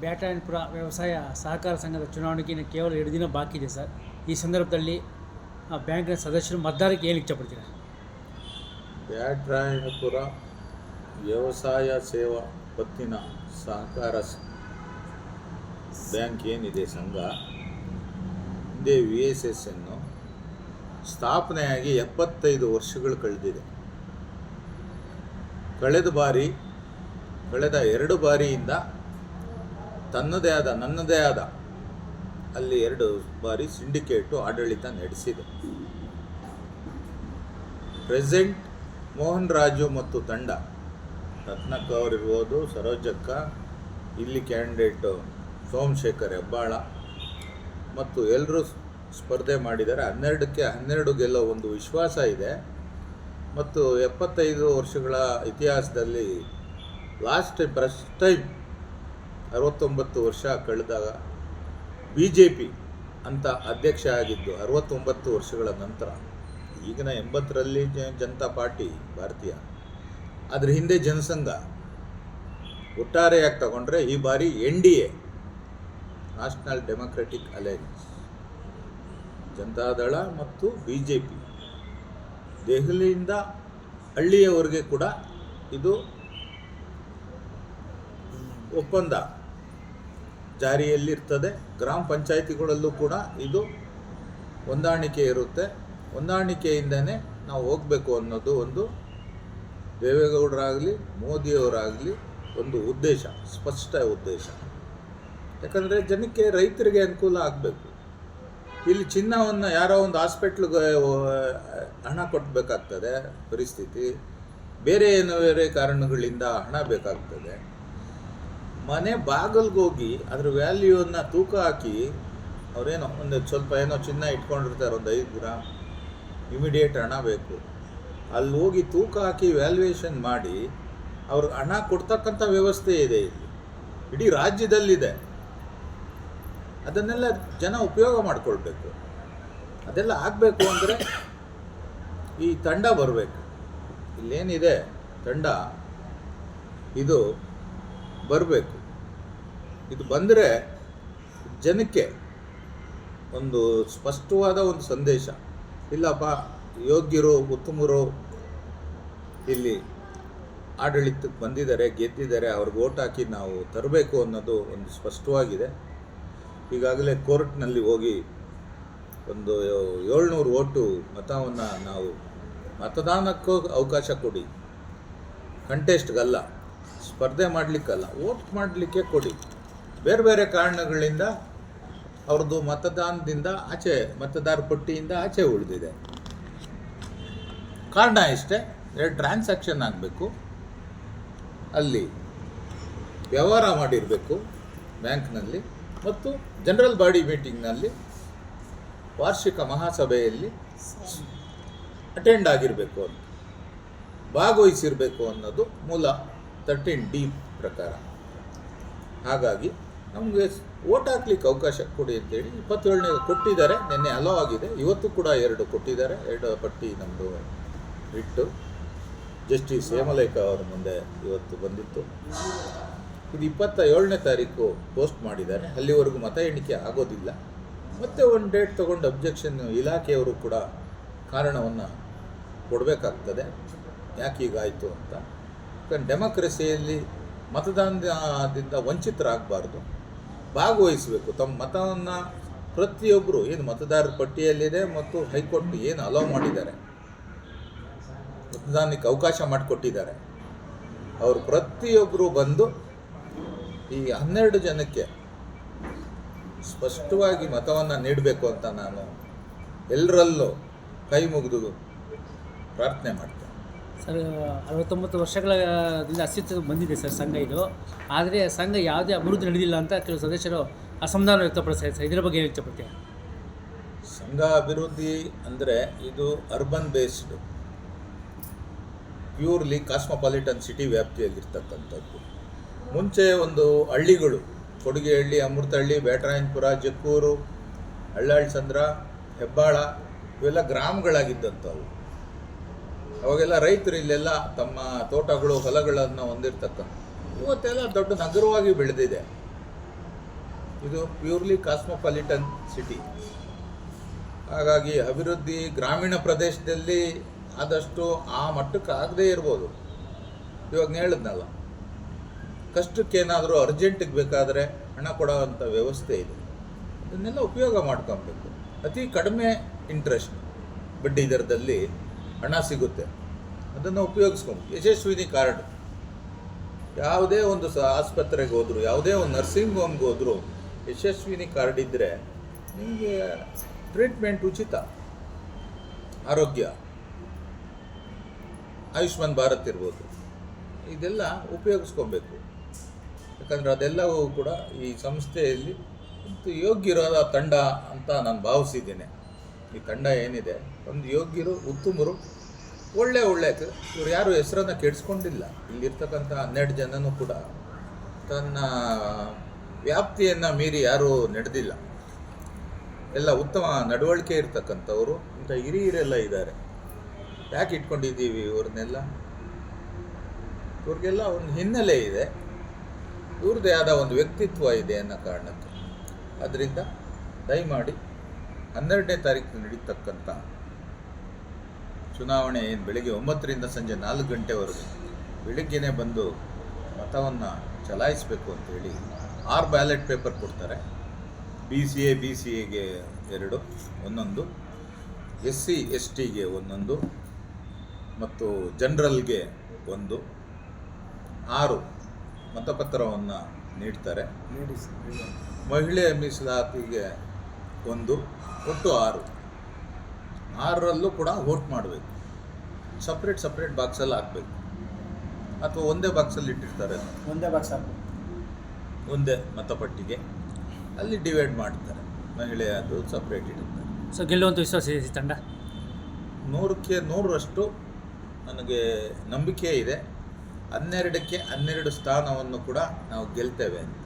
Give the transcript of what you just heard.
ಬ್ಯಾಟರಾಯನಪುರ ವ್ಯವಸಾಯ ಸಹಕಾರ ಸಂಘದ ಚುನಾವಣೆಗೆ ಇನ್ನು ಕೇವಲ ಎರಡು ದಿನ ಬಾಕಿ ಇದೆ ಸರ್. ಈ ಸಂದರ್ಭದಲ್ಲಿ, ಆ ಬ್ಯಾಂಕ್ನ ಸದಸ್ಯರು ಮತದಾರರಿಗೆ ಏನು ಇಚ್ಛಪಡ್ತೀರಾ? ಬ್ಯಾಟ್ರಾಯನಪುರ ವ್ಯವಸಾಯ ಸೇವಾ ಪತ್ತಿನ ಸಹಕಾರ ಬ್ಯಾಂಕ್ ಏನಿದೆ ಸಂಘ? ಹಿಂದೆ ವಿ ಎಸ್ ಎಸ್ ಅನ್ನು ಸ್ಥಾಪನೆಯಾಗಿ ಎಪ್ಪತ್ತೈದು ವರ್ಷಗಳು ಕಳೆದಿದೆ. ಕಳೆದ ಬಾರಿ, ಕಳೆದ ಎರಡು ಬಾರಿಯಿಂದ ತನ್ನದೇ ಆದ, ನನ್ನದೇ ಆದ ಅಲ್ಲಿ ಎರಡು ಬಾರಿ ಸಿಂಡಿಕೇಟು ಆಡಳಿತ ನಡೆಸಿದೆ. ಪ್ರೆಸೆಂಟ್ ಮೋಹನ್ ರಾಜು ಮತ್ತು ತಂಡ, ರತ್ನಕ್ಕ ಅವರಿರ್ಬೋದು, ಸರೋಜಕ್ಕ, ಇಲ್ಲಿ ಕ್ಯಾಂಡಿಡೇಟು ಸೋಮಶೇಖರ್ ಹೆಬ್ಬಾಳ ಮತ್ತು ಎಲ್ಲರೂ ಸ್ಪರ್ಧೆ ಮಾಡಿದ್ದಾರೆ. ಹನ್ನೆರಡಕ್ಕೆ ಹನ್ನೆರಡು ಗೆಲ್ಲೋ ಒಂದು ವಿಶ್ವಾಸ ಇದೆ. ಮತ್ತು ಎಪ್ಪತ್ತೈದು ವರ್ಷಗಳ ಇತಿಹಾಸದಲ್ಲಿ ಲಾಸ್ಟ್ ಫಸ್ಟ್ ಟೈಮ್ ಅರವತ್ತೊಂಬತ್ತು ವರ್ಷ ಕಳೆದಾಗ ಬಿ ಜೆ ಪಿ ಅಂತ ಅಧ್ಯಕ್ಷ ಆಗಿದ್ದು ಅರವತ್ತೊಂಬತ್ತು ವರ್ಷಗಳ ನಂತರ. ಈಗಿನ ಎಂಬತ್ತರಲ್ಲಿ ಜನತಾ ಪಾರ್ಟಿ ಭಾರತೀಯ. ಅದರ ಹಿಂದೆ ಜನಸಂಘ ಒಟ್ಟಾರೆಯಾಗಿ ತಗೊಂಡ್ರೆ ಈ ಬಾರಿ N D A National Democratic Alliance Janata Dal ಮತ್ತು ಬಿ ಜೆ ಪಿ ದೆಹಲಿಯಿಂದ ಹಳ್ಳಿಯವರೆಗೆ ಕೂಡ ಇದು ಒಪ್ಪಂದ ಜಾರಿಯಲ್ಲಿರ್ತದೆ. ಗ್ರಾಮ ಪಂಚಾಯಿತಿಗಳಲ್ಲೂ ಕೂಡ ಇದು ಹೊಂದಾಣಿಕೆ ಇರುತ್ತೆ. ಹೊಂದಾಣಿಕೆಯಿಂದನೇ ನಾವು ಹೋಗಬೇಕು ಅನ್ನೋದು ಒಂದು ದೇವೇಗೌಡರಾಗಲಿ, ಮೋದಿಯವರಾಗಲಿ ಒಂದು ಉದ್ದೇಶ, ಸ್ಪಷ್ಟ ಉದ್ದೇಶ. ಯಾಕಂದರೆ ಜನಕ್ಕೆ ರೈತರಿಗೆ ಅನುಕೂಲ ಆಗಬೇಕು. ಇಲ್ಲಿ ಚಿನ್ನವನ್ನು ಯಾರೋ ಒಂದು ಹಾಸ್ಪಿಟ್ಲಿಗೆ ಹಣ ಕೊಟ್ಟಬೇಕಾಗ್ತದೆ ಪರಿಸ್ಥಿತಿ. ಬೇರೆ ಏನೋ ಬೇರೆ ಕಾರಣಗಳಿಂದ ಹಣ ಬೇಕಾಗ್ತದೆ. ಮನೆ ಬಾಗಿಲ್ಗೆ ಹೋಗಿ ಅದ್ರ ವ್ಯಾಲ್ಯೂವನ್ನು ತೂಕ ಹಾಕಿ ಅವರೇನೋ ಒಂದು ಸ್ವಲ್ಪ ಏನೋ ಚಿನ್ನ ಇಟ್ಕೊಂಡಿರ್ತಾರೆ, ಒಂದು ಐದು ಗ್ರಾಮ್ ಇಮಿಡಿಯೇಟ್ ಹಣ ಬೇಕು. ಅಲ್ಲಿ ಹೋಗಿ ತೂಕ ಹಾಕಿ ವ್ಯಾಲ್ಯೂಯೇಷನ್ ಮಾಡಿ ಅವ್ರಿಗೆ ಹಣ ಕೊಡ್ತಕ್ಕಂಥ ವ್ಯವಸ್ಥೆ ಇದೆ ಇಲ್ಲಿ. ಇಡೀ ರಾಜ್ಯದಲ್ಲಿದೆ. ಅದನ್ನೆಲ್ಲ ಜನ ಉಪಯೋಗ ಮಾಡಿಕೊಳ್ಬೇಕು. ಅದೆಲ್ಲ ಆಗಬೇಕು ಅಂದರೆ ಈ ತಂಡ ಬರಬೇಕು. ಇಲ್ಲೇನಿದೆ ತಂಡ, ಇದು ಬರಬೇಕು. ಇದು ಬಂದರೆ ಜನಕ್ಕೆ ಒಂದು ಸ್ಪಷ್ಟವಾದ ಒಂದು ಸಂದೇಶ. ಇಲ್ಲಪ್ಪ, ಯೋಗ್ಯರು, ಉತ್ತಮರು ಇಲ್ಲಿ ಆಡಳಿತಕ್ಕೆ ಬಂದಿದ್ದಾರೆ, ಗೆದ್ದಿದ್ದಾರೆ, ಅವ್ರಿಗೆ ಓಟ್ ಹಾಕಿ ನಾವು ತರಬೇಕು ಅನ್ನೋದು ಒಂದು ಸ್ಪಷ್ಟವಾಗಿದೆ. ಈಗಾಗಲೇ ಕೋರ್ಟ್ನಲ್ಲಿ ಹೋಗಿ ಒಂದು ಏಳ್ನೂರು ಓಟು ಮತವನ್ನು ನಾವು ಮತದಾನಕ್ಕೂ ಅವಕಾಶ ಕೊಡಿ. ಕಂಟೆಸ್ಟ್ಗಲ್ಲ ಸ್ಪರ್ಧೆ ಮಾಡಲಿಕ್ಕಲ್ಲ, ವೋಟ್ ಮಾಡಲಿಕ್ಕೆ ಕೊಡಿ. ಬೇರೆ ಬೇರೆ ಕಾರಣಗಳಿಂದ ಅವ್ರದ್ದು ಮತದಾನದಿಂದ ಆಚೆ, ಮತದಾರ ಪಟ್ಟಿಯಿಂದ ಆಚೆ ಉಳಿದಿದೆ. ಕಾರಣ ಇಷ್ಟೇ ಟ್ರಾನ್ಸಾಕ್ಷನ್ ಆಗಬೇಕು. ಅಲ್ಲಿ ವ್ಯವಹಾರ ಮಾಡಿರಬೇಕು ಬ್ಯಾಂಕ್ನಲ್ಲಿ ಮತ್ತು ಜನರಲ್ ಬಾಡಿ ಮೀಟಿಂಗ್ನಲ್ಲಿ ವಾರ್ಷಿಕ ಮಹಾಸಭೆಯಲ್ಲಿ ಅಟೆಂಡ್ ಆಗಿರಬೇಕು ಅಂತ. ಭಾಗವಹಿಸಿರಬೇಕು ಅನ್ನೋದು ಮೂಲ ತರ್ಟೀನ್ ಡಿ ಪ್ರಕಾರ. ಹಾಗಾಗಿ ನಮಗೆ ಓಟ್ ಹಾಕ್ಲಿಕ್ಕೆ ಅವಕಾಶ ಕೊಡಿ ಅಂತೇಳಿ ಇಪ್ಪತ್ತೇಳನೇ ಕೊಟ್ಟಿದ್ದಾರೆ, ನಿನ್ನೆ ಅಲೋ ಆಗಿದೆ. ಇವತ್ತು ಕೂಡ ಎರಡು ಕೊಟ್ಟಿದ್ದಾರೆ. ಎರಡು ಪಟ್ಟಿ ನಮ್ಮದು ಇಟ್ಟು. ಜಸ್ಟಿಸ್ ಹೇಮಲೇಖ ಅವರ ಮುಂದೆ ಇವತ್ತು ಬಂದಿತ್ತು. ಇದು ಇಪ್ಪತ್ತ ಏಳನೇ ತಾರೀಕು ಪೋಸ್ಟ್ ಮಾಡಿದ್ದಾರೆ. ಅಲ್ಲಿವರೆಗೂ ಮತ ಎಣಿಕೆ ಆಗೋದಿಲ್ಲ. ಮತ್ತೆ ಒಂದು ಡೇಟ್ ತೊಗೊಂಡು ಅಬ್ಜೆಕ್ಷನ್ ಇಲಾಖೆಯವರು ಕೂಡ ಕಾರಣವನ್ನು ಕೊಡಬೇಕಾಗ್ತದೆ. ಯಾಕೆ ಹೀಗಾಯಿತು ಅಂತ. ಯಾಕಂದ್ರೆ ಡೆಮೋಕ್ರಸಿಯಲ್ಲಿ ಮತದಾನದಿಂದ ವಂಚಿತರಾಗಬಾರ್ದು. ಭಾಗವಹಿಸಬೇಕು. ತಮ್ಮ ಮತವನ್ನು ಪ್ರತಿಯೊಬ್ಬರು ಏನು ಮತದಾರರ ಪಟ್ಟಿಯಲ್ಲಿದೆ ಮತ್ತು ಹೈಕೋರ್ಟ್ ಏನು ಅಲೋ ಮಾಡಿದ್ದಾರೆ. ಮತದಾನಕ್ಕೆ ಅವಕಾಶ ಮಾಡಿಕೊಟ್ಟಿದ್ದಾರೆ. ಅವರು ಪ್ರತಿಯೊಬ್ಬರು ಬಂದು ಈ ಹನ್ನೆರಡು ಜನಕ್ಕೆ ಸ್ಪಷ್ಟವಾಗಿ ಮತವನ್ನು ನೀಡಬೇಕು ಅಂತ ನಾನು ಎಲ್ಲರಲ್ಲೂ ಕೈ ಮುಗಿದು ಪ್ರಾರ್ಥನೆ ಮಾಡ್ತೇನೆ. ಸರ್, ಅರವತ್ತೊಂಬತ್ತು ವರ್ಷಗಳಿಂದ ಅಸ್ತಿತ್ವ ಬಂದಿದೆ ಸರ್ ಸಂಘ ಇದು. ಆದರೆ ಸಂಘ ಯಾವುದೇ ಅಭಿವೃದ್ಧಿ ನಡೆದಿಲ್ಲ ಅಂತ ಕೆಲವು ಸದಸ್ಯರು ಅಸಮಾಧಾನ ವ್ಯಕ್ತಪಡಿಸ್ತಾರೆ ಸರ್. ಇದರ ಬಗ್ಗೆ ವ್ಯಕ್ತಪಡ್ತೀರಾ ಸಂಘ ಅಭಿವೃದ್ಧಿ ಅಂದರೆ ಇದು urban based purely cosmopolitan city ವ್ಯಾಪ್ತಿಯಲ್ಲಿರ್ತಕ್ಕಂಥದ್ದು. ಮುಂಚೆ ಒಂದು ಹಳ್ಳಿಗಳು, ಕೊಡುಗೆಹಳ್ಳಿ, ಅಮೃತಹಳ್ಳಿ ಬ್ಯಾಟರಾಯನ್ಪುರ ಜಕ್ಕೂರು ಹಳ್ಳಾಳ್ ಸಂದ್ರ ಹೆಬ್ಬಾಳ ಇವೆಲ್ಲ ಗ್ರಾಮಗಳಾಗಿದ್ದಂಥವು. ಅವಾಗೆಲ್ಲ ರೈತರು ಇಲ್ಲೆಲ್ಲ ತಮ್ಮ ತೋಟಗಳು, ಹೊಲಗಳನ್ನು ಹೊಂದಿರ್ತಕ್ಕಂಥ ಇವತ್ತೆಲ್ಲ ದೊಡ್ಡ ನಗರವಾಗಿ ಬೆಳೆದಿದೆ. ಇದು ಪ್ಯೂರ್ಲಿ ಕಾಸ್ಮೋಪಾಲಿಟನ್ ಸಿಟಿ ಹಾಗಾಗಿ ಅಭಿವೃದ್ಧಿ ಗ್ರಾಮೀಣ ಪ್ರದೇಶದಲ್ಲಿ ಆದಷ್ಟು ಆ ಮಟ್ಟಕ್ಕೆ ಆಗದೇ ಇರ್ಬೋದು. ಇವಾಗ ಹೇಳಿದ್ನಲ್ಲ ಕಷ್ಟಕ್ಕೇನಾದರೂ ಅರ್ಜೆಂಟಿಗೆ ಬೇಕಾದರೆ ಹಣ ಕೊಡೋವಂಥ ವ್ಯವಸ್ಥೆ ಇದೆ. ಇದನ್ನೆಲ್ಲ ಉಪಯೋಗ ಮಾಡ್ಕೊಬೇಕು. ಅತಿ ಕಡಿಮೆ ಇಂಟ್ರೆಸ್ಟ್ ಬಡ್ಡಿ ದರದಲ್ಲಿ ಹಣ ಸಿಗುತ್ತೆ. ಅದನ್ನು ಉಪಯೋಗಿಸ್ಕೊಂಡು, ಯಶಸ್ವಿನಿ ಕಾರ್ಡ್. ಯಾವುದೇ ಒಂದು ಸ, ಆಸ್ಪತ್ರೆಗೆ ಹೋದರೂ, ಯಾವುದೇ ಒಂದು ನರ್ಸಿಂಗ್ ಹೋಮ್ಗೆ ಹೋದರೂ, ಯಶಸ್ವಿನಿ ಕಾರ್ಡ್ ಇದ್ದರೆ ನಿಮಗೆ ಟ್ರೀಟ್ಮೆಂಟ್ ಉಚಿತ. ಆರೋಗ್ಯ. ಆಯುಷ್ಮಾನ್ ಭಾರತ್ ಇರ್ಬೋದು. ಇದೆಲ್ಲ ಉಪಯೋಗಿಸ್ಕೊಬೇಕು. ಯಾಕಂದರೆ ಅದೆಲ್ಲವೂ ಕೂಡ ಈ ಸಂಸ್ಥೆಯಲ್ಲಿ ಯೋಗ್ಯ ಯೋಗ್ಯರಾದ ತಂಡ ಅಂತ ನಾನು ಭಾವಿಸಿದ್ದೇನೆ. ಈ ತಂಡ ಏನಿದೆ? ಒಂದು ಯೋಗ್ಯರು, ಉತ್ತಮರು, ಒಳ್ಳೆ ಒಳ್ಳೆ. ಇವ್ರು ಯಾರು ಹೆಸರನ್ನು ಕೆಡಿಸ್ಕೊಂಡಿಲ್ಲ. ಇಲ್ಲಿರ್ತಕ್ಕಂಥ ಹನ್ನೆರಡು ಜನನೂ ಕೂಡ ತನ್ನ ವ್ಯಾಪ್ತಿಯನ್ನು ಮೀರಿ ಯಾರೂ ನಡೆದಿಲ್ಲ. ಎಲ್ಲ ಉತ್ತಮ ನಡವಳಿಕೆ ಇರ್ತಕ್ಕಂಥವ್ರು, ಇಂಥ ಹಿರಿಯರೆಲ್ಲ ಇದ್ದಾರೆ. ಯಾಕೆ ಇಟ್ಕೊಂಡಿದ್ದೀವಿ ಇವ್ರನ್ನೆಲ್ಲ? ಇವ್ರಿಗೆಲ್ಲ ಒಂದು ಹಿನ್ನೆಲೆ ಇದೆ. ಇವ್ರದ್ದೇ ಆದ ಒಂದು ವ್ಯಕ್ತಿತ್ವ ಇದೆ ಅನ್ನೋ ಕಾರಣಕ್ಕೆ. ಅದರಿಂದ ದಯಮಾಡಿ ಹನ್ನೆರಡನೇ ತಾರೀಕು ನಡೀತಕ್ಕಂಥ ಚುನಾವಣೆ ಏನು? ಬೆಳಗ್ಗೆ ಒಂಬತ್ತರಿಂದ ಸಂಜೆ ನಾಲ್ಕು ಗಂಟೆವರೆಗೆ ಬೆಳಿಗ್ಗೆನೇ ಬಂದು ಮತವನ್ನು ಚಲಾಯಿಸಬೇಕು ಅಂತೇಳಿ ಆರು ಬ್ಯಾಲೆಟ್ ಪೇಪರ್ ಕೊಡ್ತಾರೆ. B C A B C ಎಗೆ ಎರಡು ಒಂದೊಂದು ಎಸ್ ಸಿ ಎಸ್ ಟಿಗೆ ಒಂದೊಂದು ಮತ್ತು ಜನರಲ್ಗೆ ಒಂದು ಆರು ಮತಪತ್ರವನ್ನು ನೀಡ್ತಾರೆ. ಮಹಿಳೆ ಮೀಸಲಾತಿಗೆ ಒಂದು ಒಟ್ಟು ಆರು. ಆರರಲ್ಲೂ ಕೂಡ ವೋಟ್ ಮಾಡಬೇಕು. ಸಪ್ರೇಟ್ ಸಪ್ರೇಟ್ ಬಾಕ್ಸಲ್ಲಿ ಹಾಕಬೇಕು. ಅಥವಾ ಒಂದೇ ಬಾಕ್ಸಲ್ಲಿ ಇಟ್ಟಿರ್ತಾರೆ. ಒಂದೇ ಬಾಕ್ಸ್ ಒಂದೇ ಮತಪಟ್ಟಿಗೆ. ಅಲ್ಲಿ ಡಿವೈಡ್ ಮಾಡ್ತಾರೆ. ಮಹಿಳೆ ಅದು ಸಪ್ರೇಟ್ ಇಡುತ್ತೆ. ಸೊ ಗೆಲ್ಲುವಂಥ ವಿಶ್ವಾಸ ಇದೆ ತಂಡ? ನೂರಕ್ಕೆ ನೂರರಷ್ಟು ನನಗೆ ನಂಬಿಕೆ ಇದೆ. ಹನ್ನೆರಡಕ್ಕೆ ಹನ್ನೆರಡು ಸ್ಥಾನವನ್ನು ಕೂಡ ನಾವು ಗೆಲ್ತೇವೆ ಅಂತ.